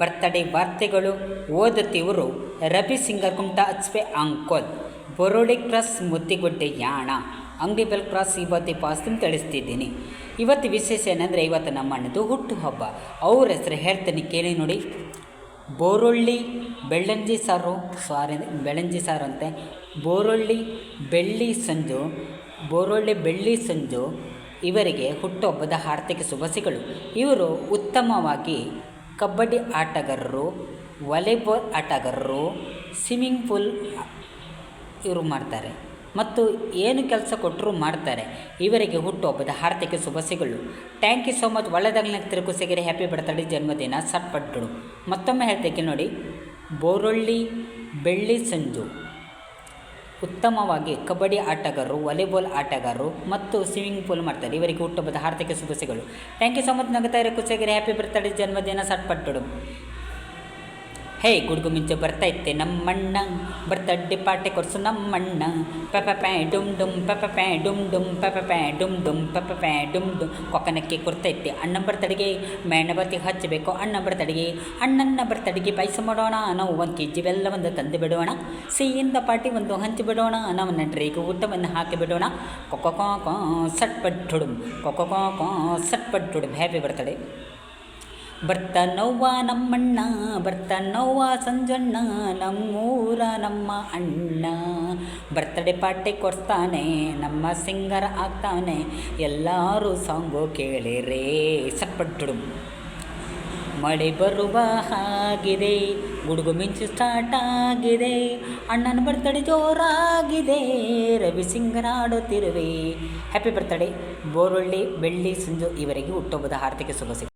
Birthday ವಾರ್ತೆಗಳು ಓದುತ್ತಿವರು rabi singer Kumta Achpe Ankola Borodi cross Muttigudde Yana ಅಂಗಡಿ ಬೆಲ್ ಕ್ರಾಸ್ ಇವತ್ತು ಪಾಸ್ತಿನ ತಿಳಿಸ್ತಿದ್ದೀನಿ. ಇವತ್ತು ವಿಶೇಷ ಏನಂದರೆ ಇವತ್ತು ನಮ್ಮ ಅಣ್ಣದು ಹುಟ್ಟುಹಬ್ಬ ಅವ್ರ ಹೆಸರು ಹೇಳ್ತೀನಿ, ಕೇಳಿ ನೋಡಿ. ಬೋರುಳ್ಳಿ ಬೆಳ್ಳಂಜಿ ಸಾರು, ಸಾರಿ ಬೆಳಂಜಿ ಸಾರು ಅಂತೆ. ಬೋರುಳ್ಳಿ ಬೆಳ್ಳಿ ಸಂಜು ಬೋರುಳ್ಳಿ ಬೆಳ್ಳಿ ಸಂಜು, ಇವರಿಗೆ ಹುಟ್ಟುಹಬ್ಬದ ಆರ್ಥಿಕ ಶುಭಾಶಯಗಳು. ಇವರು ಉತ್ತಮವಾಗಿ ಕಬಡ್ಡಿ ಆಟಗಾರರು, ವಾಲಿಬಾಲ್ ಆಟಗಾರರು, ಸ್ವಿಮ್ಮಿಂಗ್ ಪೂಲ್ ಇವರು ಮಾಡ್ತಾರೆ. ಮತ್ತು ಏನು ಕೆಲಸ ಕೊಟ್ಟರೂ ಮಾಡ್ತಾರೆ. ಇವರಿಗೆ ಹುಟ್ಟುಹಬ್ಬದ ಹಾರ್ದಿಕ ಶುಭಾಶಯಗಳು. ಥ್ಯಾಂಕ್ ಯು ಸೋ ಮಚ್ ಒಳ್ಳೆದಾಗಲಿ ತಿರುಕುಸೆಗೆರೆ ಹ್ಯಾಪಿ ಬರ್ತಡೇ ಜನ್ಮದಿನ ಸಟ್ಪಟ್ಟಳು ಮತ್ತೊಮ್ಮೆ ಹೇಳ್ತೇಕೆ ನೋಡಿ, ಬೋರೊಳ್ಳಿ ಬೆಳ್ಳಿ ಸಂಜು. ಉತ್ತಮವಾಗಿ ಕಬಡ್ಡಿ ಆಟಗಾರರು, ವಾಲಿಬಾಲ್ ಆಟಗಾರರು ಮತ್ತು ಸ್ವಿಮ್ಮಿಂಗ್ ಪೂಲ್ ಮಾಡ್ತಾರೆ. ಇವರಿಗೆ ಹುಟ್ಟುಹಬ್ಬದ ಹಾರ್ದಿಕ ಶುಭಾಶಯಗಳು. ಥ್ಯಾಂಕ್ ಯು ಸೊ ಮಚ್ ನಗತಾ ಇರೋ ಖುಷಿಯಾಗಿರಿ ಹ್ಯಾಪಿ ಬರ್ತಡೇ ಜನ್ಮದಿನ. ಸಟ್ಪಟ್ಟಡು ಹೇ, ಗುಡುಗು ಮಿಂಚು ಬರ್ತಾ ಇತ್ತೆ, ನಮ್ಮಣ್ಣ. ಬರ್ತಡ್ಡೆ ಪಾಟೆ ಕೊರ್ಸು ನಮ್ಮಣ್ಣ. ಪಪ ಪ್ಯಾ ಡುಮ್ ಡುಮ್ ಪಪ ಪ್ಯಾ ಡುಮ್ ಡುಮ್ ಪಪ ಪ್ಯಾ ಡುಮ್ ಡುಮ್ ಪಪ ಪ್ಯಾ ಡುಮ್ ಡುಮ್. ಕೊಕ್ಕನಕ್ಕೆ ಇತ್ತೆ, ಅಣ್ಣ ಬರ್ತಡಿಗೆ. ಮೇಣಬತ್ತಿಗೆ ಹಚ್ಚಬೇಕು, ಅಣ್ಣ ಬರ್ತಡಿಗೆ. ಅಣ್ಣನ ಬರ್ತಡಿಗೆ ಪಾಯಸ ಮಾಡೋಣ, ನಾವು ಒಂದು ಕೆ ಜಿ ಬೆಲ್ಲ ಒಂದು ತಂದು ಬಿಡೋಣ. ಸಿಹಿಯಿಂದ ಪಾಟಿ ಒಂದು ಹಂಚಿ ಬಿಡೋಣ, ನಾವು ನಡ್ರಿಗೆ ಊಟವನ್ನು ಹಾಕಿ ಬಿಡೋಣ. ಕೊಕ್ಕ ಕೋ ಸಟ್ಪಟ್ಟುಡುಮ್ ಕೊಕ್ಕ ಕೋ ಸಟ್ಪಟ್ಟುಡುಮ್ ಹ್ಯಾಪಿ ಬರ್ತಡೆ ಬರ್ತಾನವ್ವ ನಮ್ಮಣ್ಣ ಬರ್ತಾನವ್ವ ಸಂಜಣ್ಣ, ನಮ್ಮೂರ ನಮ್ಮ ಅಣ್ಣ. ಬರ್ತಡೇ ಪಾರ್ಟಿ ಕೊಡ್ತಾನೆ ನಮ್ಮ ಸಿಂಗರ್ ಆಗ್ತಾನೆ. ಎಲ್ಲರೂ ಸಾಂಗು ಕೇಳಿರೇ ಸಟ್ಪಟ್ಟುಡು ಮಳೆ ಬರುವ ಹಾಗಿದೆ, ಗುಡುಗು ಮಿಂಚು ಸ್ಟಾರ್ಟ್ ಆಗಿದೆ. ಅಣ್ಣನ ಬರ್ತಡೆ ಜೋರಾಗಿದೆ, ರವಿ ಸಿಂಗರ್ ಆಡುತ್ತಿರುವೆ. ಹ್ಯಾಪಿ ಬರ್ತಡೇ ಬೋರೊಳ್ಳಿ, ಬೆಳ್ಳಿ, ಸಂಜು ಇವರಿಗೆ ಹುಟ್ಟುಹಬ್ಬದ ಆರ್ಥಿಕ ಶುಭಾಶಯ